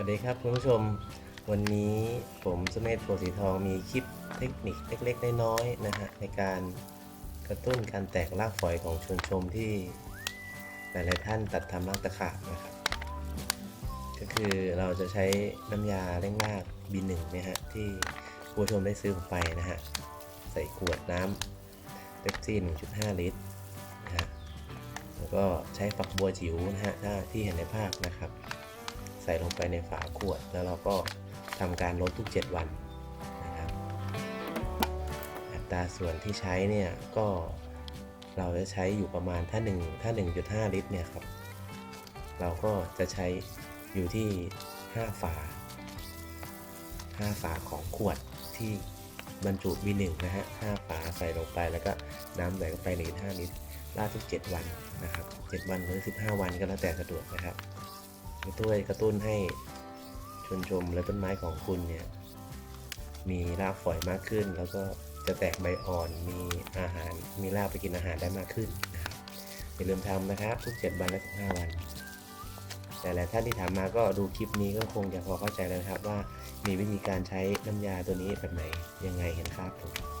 วัสดีครับคุณผู้ชมวันนี้ผมสมเมธโพสีทองมีคลิปเทคนิคเล็กๆน้อยๆนะฮะในการกระตุ้นการแตกรากฝอยของชวนชมที่หลายๆท่านตัดทำรากตะขาบนะครับ ก็คือเราจะใช้น้ำยาเร่งราก B1 เนี่ยฮะที่ผู้ชมได้ซื้อผมไปนะฮะใส่ขวดน้ำเป๊ปซี่1.5 ลิตรนะฮะแล้วก็ใช้ฝักบัวจิ๋วนะฮะที่เห็นในภาพนะครับ ส่ลงไปในฝาขวด แล้วเราก็ทำการลดทุก 7 วันนะครับอัตราส่วนที่ใช้เนี่ยก็เราจะใช้อยู่ประมาณถ้า1ถ้า 1.5 ลิตรเนี่ยครับเราก็จะใช้อยู่ที่ 5 ฝา 5 ฝาของขวดที่บรรจุ B1 นะฮะ 5 ฝาใส่ลงไปแล้วก็น้ำใส่ลงไป1.5ลิตรลาดทุก 7 วันนะครับ 7 วันหรือ 15 วันก็แล้วแต่สะดวกนะครับ จะช่วยกระตุ้นให้ชนชมและต้นไม้ของคุณเนี่ยมีรากฝอยมากขึ้น แล้วก็จะแตกใบอ่อนมีอาหาร มีรากไปกินอาหารได้มากขึ้นนะครับอย่าลืมทำนะครับ ทุก 7 วันและ15 วัน แต่หลายท่านที่ถามมาก็ดูคลิปนี้ก็คงจะพอเข้าใจแล้วครับว่ามีวิธีการใช้น้ำยาตัวนี้แบบไหนยังไงเห็นครับผม